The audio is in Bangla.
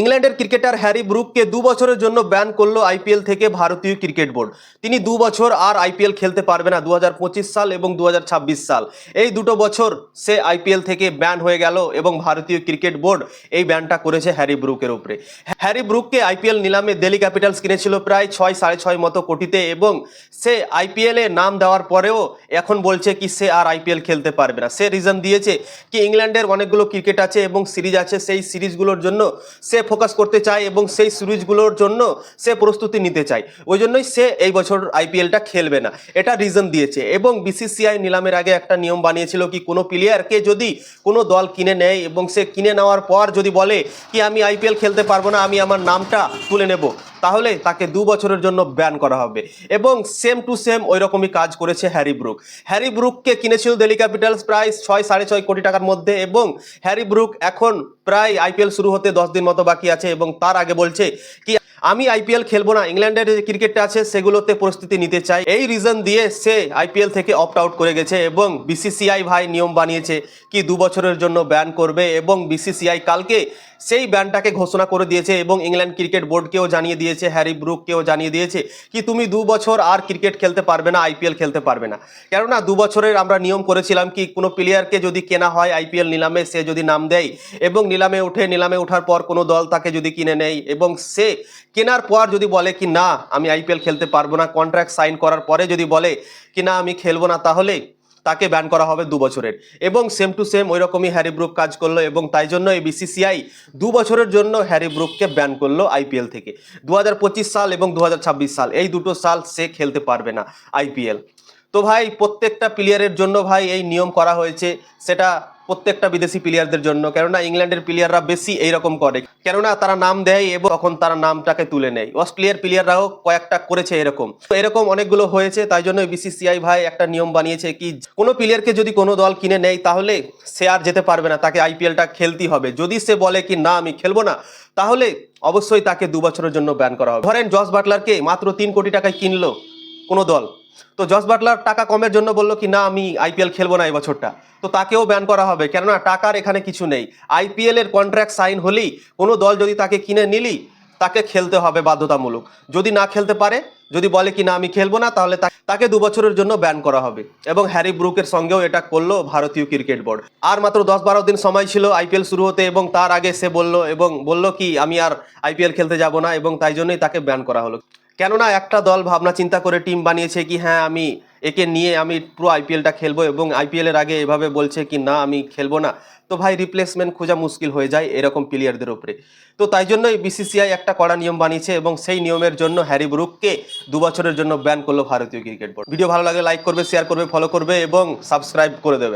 ইংল্যান্ডের ক্রিকেটার হ্যারি ব্রুককে দু বছরের জন্য ব্যান করল আইপিএল থেকে ভারতীয় ক্রিকেট বোর্ড। তিনি দু বছর আর আইপিএল খেলতে পারবে না দু হাজার পঁচিশ সাল এবং দু হাজার ছাব্বিশ সাল। এই দুটো বছর সে আইপিএল থেকে ব্যান হয়ে গেল এবং ভারতীয় ক্রিকেট বোর্ড এই ব্যানটা করেছে হ্যারি ব্রুকের উপরে। হ্যারি ব্রুককে আইপিএল নিলামে দিল্লি ক্যাপিটালস কিনেছিল প্রায় ছয়, সাড়ে ছয় মতো কোটিতে এবং সে আইপিএলে নাম দেওয়ার পরেও এখন বলছে কি সে আর আইপিএল খেলতে পারবে না। সে রিজন দিয়েছে কি ইংল্যান্ডের অনেকগুলো ক্রিকেট আছে এবং সিরিজ আছে, সেই সিরিজগুলোর জন্য সে ফোকাস করতে চায় এবং সেই সিরিজগুলোর জন্য সে প্রস্তুতি নিতে চায়। ওই জন্যই সে এই বছর আইপিএলটা খেলবে না। এটা রিজন দিয়েছে এবং বিসিসিআই নিলামের আগে একটা নিয়ম বানিয়েছিল কি কোনো প্লেয়ারকে যদি কোনো দল কিনে নেয় এবং সে কিনে নেওয়ার পর যদি বলে কি আমি আইপিএল খেলতে পারব না, আমি আমার নামটা তুলে নেব তাহলে তাকে দু বছরের জন্য ব্যান করা হবে। এবং সেম টু সেম ওই রকমই কাজ করেছে হ্যারি ব্রুক। হ্যারি ব্রুককে কিনেছিল দিল্লি ক্যাপিটালস প্রায় ছয়, সাড়ে ছয় কোটি টাকার মধ্যে এবং হ্যারি ব্রুক এখন প্রায় আইপিএল শুরু হতে দশ দিন মতো বাকি আছে এবং তার আগে বলছে কি, আমি আইপিএল খেলব না। ইংল্যান্ডের যে ক্রিকেটটা আছে সেগুলোতে প্রস্তুতি নিতে চাই। এই রিজন দিয়ে সে আইপিএল থেকে অপ্ট আউট করে গেছে এবং বিসিসিআই ভাই নিয়ম বানিয়েছে কি দু বছরের জন্য ব্যান করবে এবং বিসিসিআই কালকে সেই ব্যানটাকে ঘোষণা করে দিয়েছে এবং ইংল্যান্ড ক্রিকেট বোর্ডকেও জানিয়ে দিয়েছে, হ্যারি ব্রুককেও জানিয়ে দিয়েছে কি তুমি দু বছর আর ক্রিকেট খেলতে পারবে না, আইপিএল খেলতে পারবে না। কেননা দু বছরের আমরা নিয়ম করেছিলাম কি কোনো প্লেয়ারকে যদি কেনা হয় আইপিএল নিলামে, সে যদি নাম দেয় এবং নিলামে উঠে, নিলামে ওঠার পর কোনো দল তাকে যদি কিনে নেয় এবং সে কেনার পর যদি বলে কি না, আমি আইপিএল খেলতে পারব না কন্ট্রাক্ট সাইন করার পরে যদি বলে কি না, আমি খেলব না, তাহলে তাকে ব্যান করা হবে দু বছরের। এবং সেম টু সেম ওই রকমই হ্যারি ব্রুক কাজ করল এবং তাই জন্য এই বিসিসিআই দু বছরের জন্য হ্যারি ব্রুককে ব্যান করল আইপিএল থেকে। দু হাজার পঁচিশ সাল এবং দু হাজার ছাব্বিশ সাল, এই দুটো সাল সে খেলতে পারবে না আইপিএল তো ভাই, প্রত্যেকটা প্লেয়ারের জন্য ভাই এই নিয়ম করা হয়েছে, সেটা প্রত্যেকটা বিদেশি প্লেয়ারদের জন্য। কেননা ইংল্যান্ডের প্লেয়াররা বেশি এইরকম করে। কেননা তারা নাম দেয় এবং তখন তারা নামটাকে তুলে নেয়। অস্ট্রেলিয়ার প্লেয়াররাও কয়েকটা করেছে এরকম। এরকম অনেকগুলো হয়েছে, তাই জন্য বিসিসিআই ভাই একটা নিয়ম বানিয়েছে কি, কোনো প্লেয়ারকে যদি কোনো দল কিনে নেয়, তাহলে সে আর যেতে পারবে না। তাকে আইপিএলটা খেলতেই হবে। যদি সে বলে কি, না, আমি খেলব না, তাহলে অবশ্যই তাকে দু বছরের জন্য ব্যান করা হবে। ধরেন জস বাটলারকে মাত্র তিন কোটি টাকায় কিনলো কোনো দল। তো জস বাটলার টাকা কমের জন্য বলল কি, না, আমি আইপিএল খেলব না এই বছরটা। তো তাকেও ব্যান করা হবে। কেননা টাকার এখানে কিছু নেই। আইপিএল এর কন্ট্রাক্ট সাইন হলেই কোনো দল যদি তাকে কিনে নিলি, তাকে খেলতে হবে বাধ্যতামূলক। যদি না খেলতে পারে, যদি বলে কি, না, আমি খেলব না, তাহলে তাকে দু বছরের জন্য ব্যান করা হবে। এবং হ্যারি ব্রুকের সঙ্গেও এটা করল ভারতীয় ক্রিকেট বোর্ড। আর মাত্র দশ বারো দিন সময় ছিল আইপিএল শুরু হতে, এবং তার আগে সে বলল, এবং বলল কি, আমি আর আইপিএল খেলতে যাব না, এবং তাই জন্যই তাকে ব্যান করা হলো। কেননা একটা দল ভাবনা চিন্তা করে টিম বানিয়েছে কি হ্যাঁ আমি একে নিয়ে আমি পুরো আইপিএলটা খেলব এবং আইপিএল এর আগে এভাবে বলছে কি, না, আমি খেলব না। তো ভাই রিপ্লেসমেন্ট খোঁজা মুশকিল হয়ে যায় এরকম প্লেয়ারদের উপরে। তো তাই জন্যই বিসিসিআই একটা কড়া নিয়ম বানিয়েছে এবং সেই নিয়মের জন্য হ্যারি ব্রুককে দু বছরের জন্য ব্যান করল ভারতীয় ক্রিকেট বোর্ড। ভিডিও ভালো লাগলে লাইক করবে শেয়ার করবে ফলো করবে এবং সাবস্ক্রাইব করে দেবে।